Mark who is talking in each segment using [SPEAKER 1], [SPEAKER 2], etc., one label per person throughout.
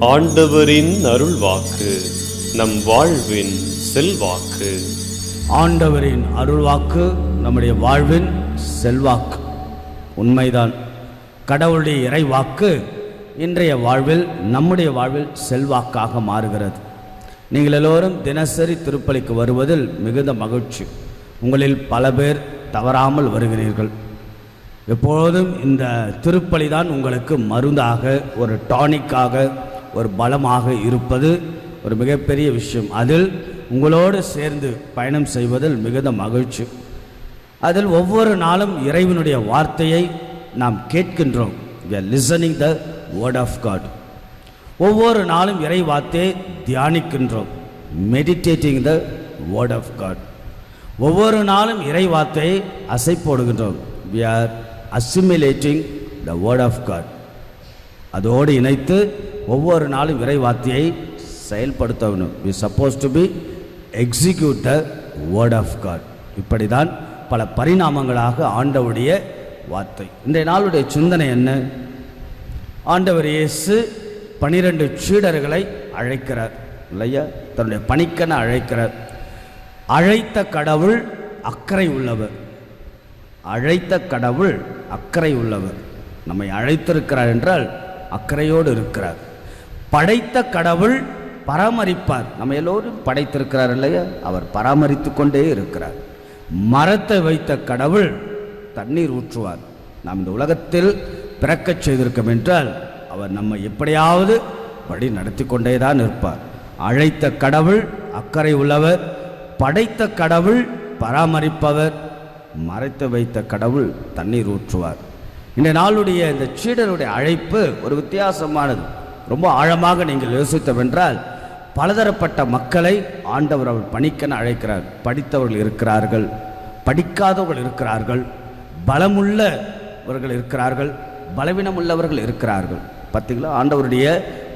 [SPEAKER 1] ஆண்டவரின் அருள்வாக்கு நம் வாழ்வின் செல்வாக்கு.
[SPEAKER 2] ஆண்டவரின் அருள்வாக்கு நம்முடைய வாழ்வின் செல்வாக்கு. உண்மைதான். கடவுளுடைய இறைவாக்கு இன்றைய வாழ்வில் நம்முடைய வாழ்வில் செல்வாக்காக மாறுகிறது. நீங்கள் எல்லோரும் தினசரி திருப்பலிக்கு வருவதில் மிகுந்த மகிழ்ச்சி. உங்களில் பல பேர் தவறாமல் வருகிறீர்கள். எப்பொழுதும் இந்த திருப்பலி தான் உங்களுக்கு மருந்தாக ஒரு டானிக்காக ஒரு பலமாக இருப்பது ஒரு மிகப்பெரிய விஷயம். அதில் உங்களோடு சேர்ந்து பயணம் செய்வதில் மிகுந்த மகிழ்ச்சி. அதில் ஒவ்வொரு நாளும் இறைவனுடைய வார்த்தையை நாம் கேட்கின்றோம். We listening the word of God ஒவ்வொரு நாளும் இறை வார்த்தையை தியானிக்கின்றோம். Meditating the word of God ஒவ்வொரு நாளும் இறை வார்த்தையை அசை போடுகின்றோம். We are assimilating the word of God அதோடு இணைத்து ஒவ்வொரு நாளும் இறை செயல்படுத்தணும். செயல்படுத்த வேணும் we suppose to be execute the word of God இப்படி தான் பல பரிணாமங்களாக ஆண்டவுடைய வார்த்தை. இன்றைய நாளுடைய சிந்தனை என்ன? ஆண்டவர் இயேசு பனிரெண்டு சீடர்களை அழைக்கிறார் இல்லையா? தன்னுடைய பணிக்கென அழைக்கிறார். அழைத்த கடவுள் அக்கறை உள்ளவர். அழைத்த கடவுள் அக்கறை உள்ளவர். நம்மை அழைத்திருக்கிறார் என்றால் அக்கறையோடு இருக்கிறார். படைத்த கடவுள் பராமரிப்பார். நம்ம எல்லோரும் படைத்திருக்கிறார் இல்லையா? அவர் பராமரித்து கொண்டே இருக்கிறார். மரத்தை வைத்த கடவுள் தண்ணீர் ஊற்றுவார். நாம் இந்த உலகத்தில் பிறக்கச் செய்திருக்கோம் என்றால் அவர் நம்மை எப்படியாவது வழி நடத்தி கொண்டே தான் இருப்பார். அழைத்த கடவுள் அக்கறை உள்ளவர் படைத்த கடவுள் பராமரிப்பவர் மறைத்து வைத்த கடவுள் தண்ணீர் ஊற்றுவார். இந்த நாளுடைய இந்த சீடருடைய அழைப்பு ஒரு வித்தியாசமானது. ரொம்ப ஆழமாக நீங்கள் யோசித்தவென்றால் பலதரப்பட்ட மக்களை ஆண்டவர் அவர் பணிக்கென அழைக்கிறார். படித்தவர்கள் இருக்கிறார்கள் படிக்காதவர்கள் இருக்கிறார்கள் பலமுள்ளவர்கள் இருக்கிறார்கள் பலவீனமுள்ளவர்கள் இருக்கிறார்கள். பார்த்தீங்களா ஆண்டவருடைய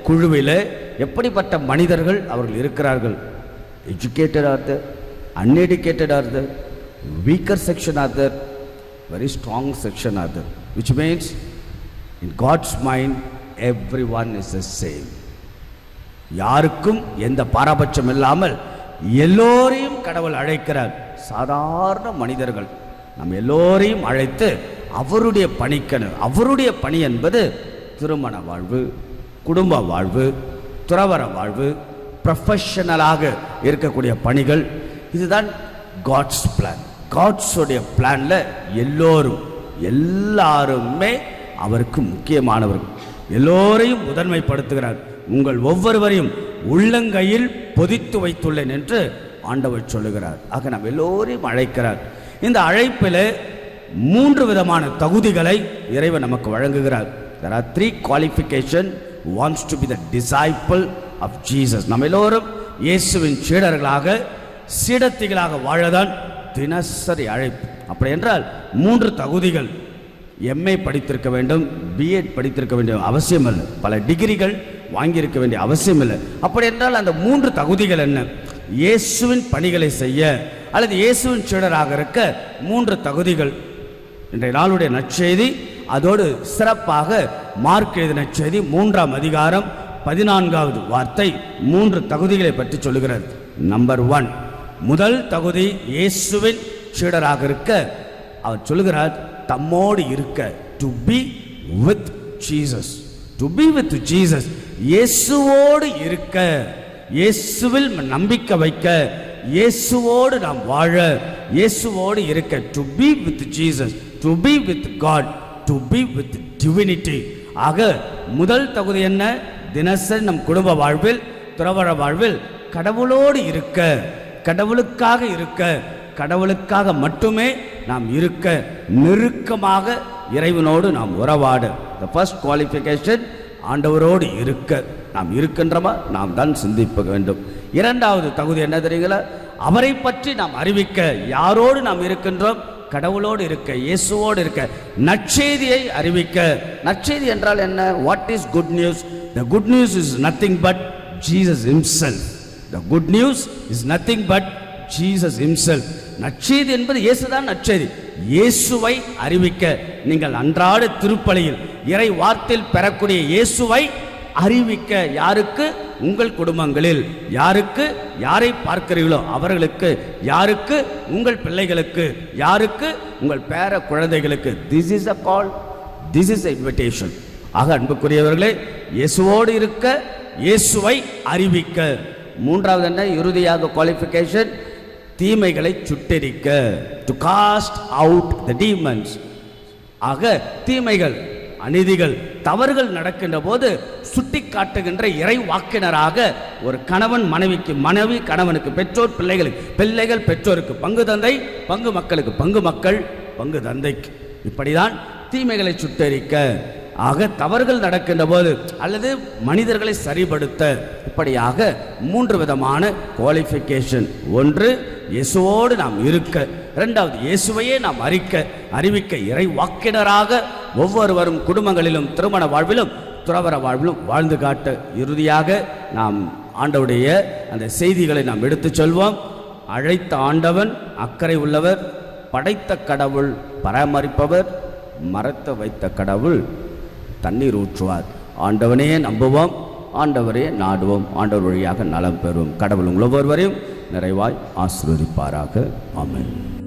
[SPEAKER 2] குழுவில் எப்படிப்பட்ட மனிதர்கள் அவர்கள் இருக்கிறார்கள்? Educated are they uneducated are they weaker section are they very strong section are they which means in God's mind every one is the same யாருக்கும் எந்த பாரபட்சம் இல்லாமல் எல்லோரையும் கடவுள் அழைக்கிறார் சாதாரண மனிதர்கள். நம் எல்லோரையும் அழைத்து அவருடைய பணிக்கணு அவருடைய பணி என்பது திருமண வாழ்வு குடும்ப வாழ்வு துறவர வாழ்வு ப்ரொஃபஷனலாக இருக்கக்கூடிய பணிகள். இதுதான் காட்ஸ் பிளான் காட்ஸுடைய பிளானில் எல்லோரும் எல்லாருமே அவருக்கு முக்கியமானவர்கள். எல்லோரையும் முதன்மைப்படுத்துகிறார். உங்கள் ஒவ்வொருவரையும் உள்ளங்கையில் பொதித்து வைத்துள்ளேன் என்று ஆண்டவர் சொல்லுகிறார். ஆக நாம் எல்லோரையும் அழைக்கிறார். இந்த அழைப்பில் மூன்று விதமான தகுதிகளை இறைவன் நமக்கு வழங்குகிறார். There are three qualification wants to be the disciple of Jesus நம்ம எல்லோரும் இயேசுவின் சீடர்களாக சீடத்திகளாக வாழதான் தினசரி அழைப்பு. அப்படி என்றால் மூன்று தகுதிகள். எம்ஏ படித்திருக்க வேண்டும் பிஎட் படித்திருக்க வேண்டிய அவசியம் இல்லை. பல டிகிரிகள் வாங்கியிருக்க வேண்டிய அவசியம் இல்லை. அப்படி என்றால் அந்த மூன்று தகுதிகள் என்ன? இயேசுவின் பணிகளை செய்ய அல்லது இயேசுவின் சீடராக இருக்க மூன்று தகுதிகள். இன்றைய நாளுடைய நற்செய்தி அதோடு சிறப்பாக மார்க் எழுதின செய்தி மூன்றாம் அதிகாரம் பதினான்காவது வார்த்தை மூன்று தகுதிகளை பற்றி சொல்லுகிறது. நம்பர் ஒன் முதல் தகுதி இயேசுவின் சீடராக இருக்க அவர் சொல்லுகிறார் தம்மோடு இருக்க. To be with Jesus to be with Jesus இயேசுவோடு இருக்க. இயேசுவில் நம்பிக்கை வைக்க. இயேசுவோடு நாம் வாழ. இயேசுவோடு இருக்க. To be with Jesus to be with God to be with divinity ஆக முதல் தகுதி என்ன? தினசரி நம் குடும்ப வாழ்வில் துறவர வாழ்வில் கடவுளோடு இருக்க. கடவுளுக்காக இருக்க. கடவுளுக்காக மட்டுமே நாம் இருக்க நெருக்கமாக இறைவனோடு நாம் உறவாட. த ஃபஸ்ட் குவாலிஃபிகேஷன் ஆண்டவரோடு இருக்க. நாம் இருக்கின்றமா? நாம் தான் சிந்திப்ப வேண்டும். இரண்டாவது தகுதி என்ன தெரியுங்களா? அவரை பற்றி நாம் அறிவிக்க. யாரோடு நாம் இருக்கின்றோம்? கடவுளோடு இருக்க இயேசுவோடு இருக்க. நற்செய்தியை அறிவிக்க. நற்செய்தி என்றால் என்ன? What is good news the good news is nothing but Jesus himself. The good news is nothing but Jesus himself. நற்செய்தி என்பது இயேசுதான் நற்செய்தி. இயேசுவை அறிவிக்க நீங்கள் அன்றாட திருப்பலியில் இறை வார்த்தையில் பெறக்கூடிய இயேசுவை அறிவிக்க யாருக்கு? உங்கள் குடும்பங்களில். யாருக்கு? யாரை பார்க்கிறீர்களோ அவர்களுக்கு. யாருக்கு? உங்கள் பிள்ளைகளுக்கு. யாருக்கு? உங்கள் பேர குழந்தைகளுக்கு. This is a call this is invitation ஆக அன்புக்குரியவர்களே இயேசுவோடு இருக்க இயேசுவை அறிவிக்க. மூன்றாவது என்ன? இறுதியாக குவாலிஃபிகேஷன் தீமைகளை சுட்டெரிக்க. To cast out the demons ஆக தீமைகள் அநீதிகள் தவறுகள் நடக்கின்ற போது சுட்டி காட்டுகின்ற இறை வாக்கினராக ஒரு கணவன் மனைவிக்கு மனைவி கணவனுக்கு பெற்றோர் பிள்ளைகளுக்கு பிள்ளைகள் பெற்றோருக்கு பங்கு தந்தை பங்கு மக்களுக்கு பங்கு மக்கள் பங்கு தந்தைக்கு. இப்படிதான் தீமைகளை சுட்டரிக்க. ஆக தவறுகள் நடக்கின்ற போது அல்லது மனிதர்களை சரிபடுத்த இப்படியாக மூன்று விதமான குவாலிஃபிகேஷன் ஒன்று இயேசுவோடு நாம் இருக்க. இரண்டாவது இயேசுவையே நாம் அறிக்க அறிவிக்க இறை வாக்கினராக ஒவ்வொருவரும் குடும்பங்களிலும் திருமண வாழ்விலும் துறவர வாழ்விலும் வாழ்ந்து காட்ட இறுதியாக நாம் ஆண்டவுடைய அந்த செய்திகளை நாம் எடுத்துச் சொல்வோம். அழைத்த ஆண்டவன் அக்கறை உள்ளவர் படைத்த கடவுள் பராமரிப்பவர் மரத்த வைத்த கடவுள் தண்ணீர் ஊற்றுவார். ஆண்டவனே நம்புவோம் ஆண்டவரே நாடுவோம் ஆண்டவர் வழியாக நலம் பெறுவோம் கடவுள் உங்கள் ஒவ்வொருவரையும் நிறைவாய் ஆசீர்வதிப்பாராக. ஆமென்.